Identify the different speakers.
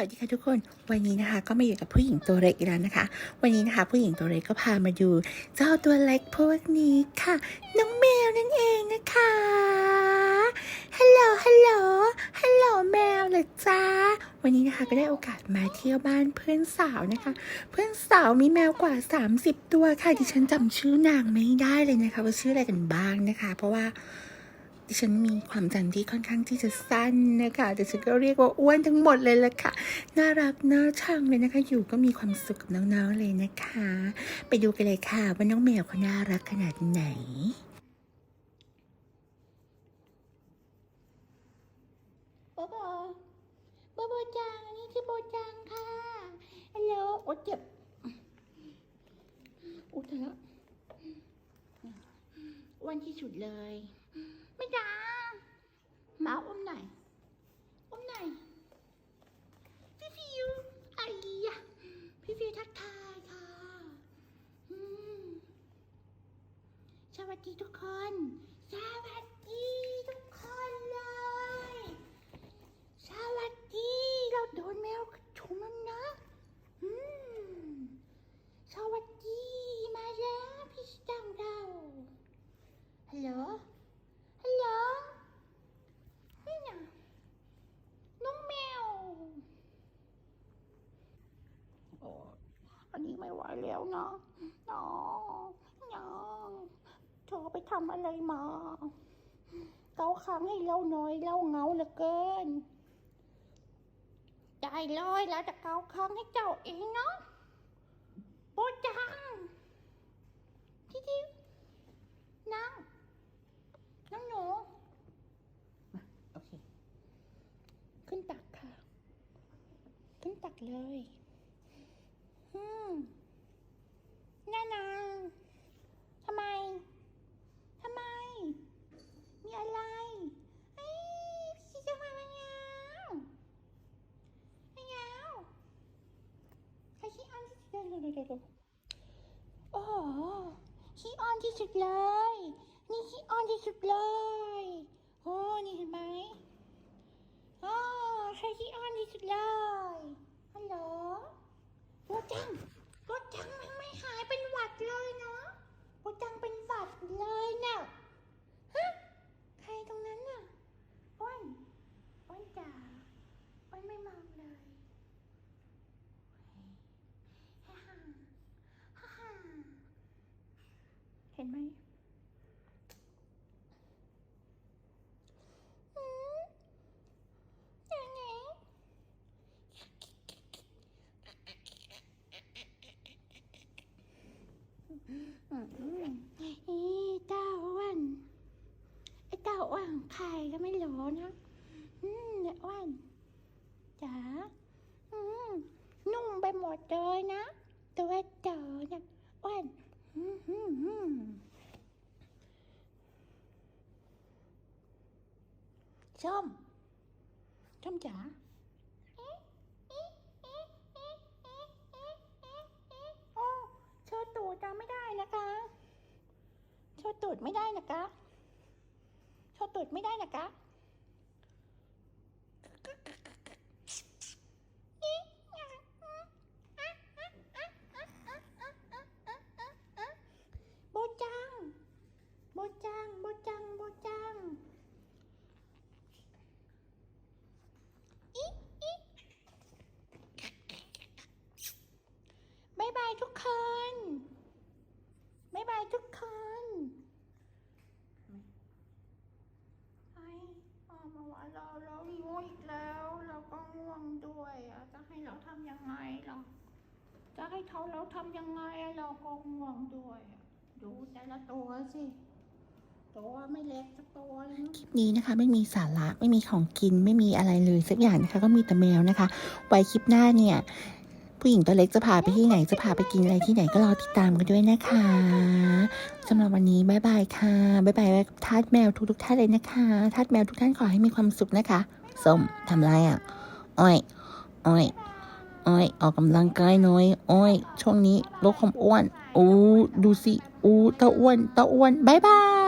Speaker 1: วัสดีค่ะทุกคน วันนี้นะคะ ก็มาอยู่กับผู้หญิงตัวเล็กอีกแล้วนะคะ วันนี้นะคะ ผู้หญิงตัวเล็กก็พามาดู เจ้าตัวเล็กพวกนี้ค่ะ น้องแมวนั่นเองนะคะฮัลโหลฮัลโหลฮัลโหลแมวเหรอจ้าวันนี้นะคะก็ได้โอกาสมาเที่ยวบ้านเพื่อนสาวนะคะ เพื่อนสาวมีแมวกว่า 30 ตัวค่ะดิฉันจำชื่อนางไม่ได้เลยนะคะ ว่าชื่ออะไรกันบ้างนะคะ เพราะว่า ดิฉันมีความจำที่ค่อนข้างที่จะสั้นนะคะ แต่ฉันก็เรียกว่าอ้วนทั้งหมดเลยละค่ะ น่ารักน่าชังเลยนะคะ อยู่ก็มีความสุขกับน้องๆเลยนะคะ ไปดูกันเลยค่ะว่าน้องแมวเขาน่ารักขนาดไหน
Speaker 2: โบโบโบโบจังอันนี้คือโบจังค่ะฮัลโหลโอ้เจ็บอุ้ยตายแล้วอ้วันที่สุดเลย ไม่จ้าหมาอุ้มหน่อยอุ้มหน่อยพี่ฟิวไอ้ยะพี่ฟิวทักทายค่ะสวัสดีทุกคน สวัสดีทุกคนเลย สวัสดี เราโดนแมวชุมแล้วนะ อืม สวัสดี มาแล้วพี่จังเรา ฮัลโหล ฮัลโหลนี่นะน้องแมว โอ้อันนี้ ไหวแล้วนะน้องน้องเธอไปทำอะไรมา เกาค้างให้เราหน่อยเราเงาเหลือเกินได้เลยแล้วจะเกาค้างให้เจ้าเองเนาะโบจังที่ที่นั่งนั่งหนูมาโอเค ขึ้นตักค่ะ ขึ้นตักเลย อืม น่นางทำไม ทำไม มีอะไรเอ้พี่จะมาเป็นยังไม่ยาใครขี้อ้อนที่สุดเลยโอ้โหขี้อ้อนที่สุดเลย นี่ขี้อ้อนที่สุดเลยโอ้นี่เห็นไหมอ๋อใครขี้อ้อนที่สุดเลยฮัลโหลโบจังโบจังยังไม่หายเป็นหวัดเลยเนาะโบจังเป็นหวัดเลยเนี่ยฮะ ใครตรงนั้นน่ะอ้วนอ้วนจ๋าอ้วนไม่มองเลยฮ่าฮ่าฮ่าฮ่าเห็นไหมอืมยังไงอืมอืมอีเต้าอ้วนไอเต่าอ้วนของใครก็ไม่รู้นะอืมเนี่ยอ้วนจ๋าอืมนุ่มไปหมดเลยนะ ตัวเต่าเนี่ยอ้วน ส้มส้มจ๋าโอ้โชว์ตูดเราไม่ได้นะคะโชว์ตูดไม่ได้นะคะโชว์ตูดไม่ได้นะคะโบจัง โบจัง โบจัง โบจังอิอิบายบายทุกคนบายบายทุกคน ไอ้ออกมาว่าเราเราง่วงอีกแล้ว เรา ก็ง่วงด้วยอะจะให้เราทำยังไงล่ะจะให้เขาเราทำยังไงอะเราก็ง่วงด้วย ดูแต่ละตัวสิตัวไม่เล็กสักตัวเลย
Speaker 1: คลิปนี้นะคะ ไม่มีสาระไม่มีของกินไม่มีอะไรเลยสักอย่างนะคะ ก็มีแต่แมวนะคะ ไว้คลิปหน้าเนี่ย ผู้หญิงตัวเล็กจะพาไปที่ไหนจะพาไปกินอะไรที่ไหนก็รอติดตามกันด้วยนะคะสำหรับวันนี้บ๊ายบายค่ะบ๊ายบายกับทาสแมวทุกทุกท่านเลยนะคะทาสแมวทุกท่านขอให้มีความสุขนะคะส้มทำไรอะ อ้อยอ้อยอ้อยออกกำลังกายน้อยอ้อยช่วงนี้ลดความอ้วนอู้ดูสิอู้ตาอ้วนตาอ้วนบายบาย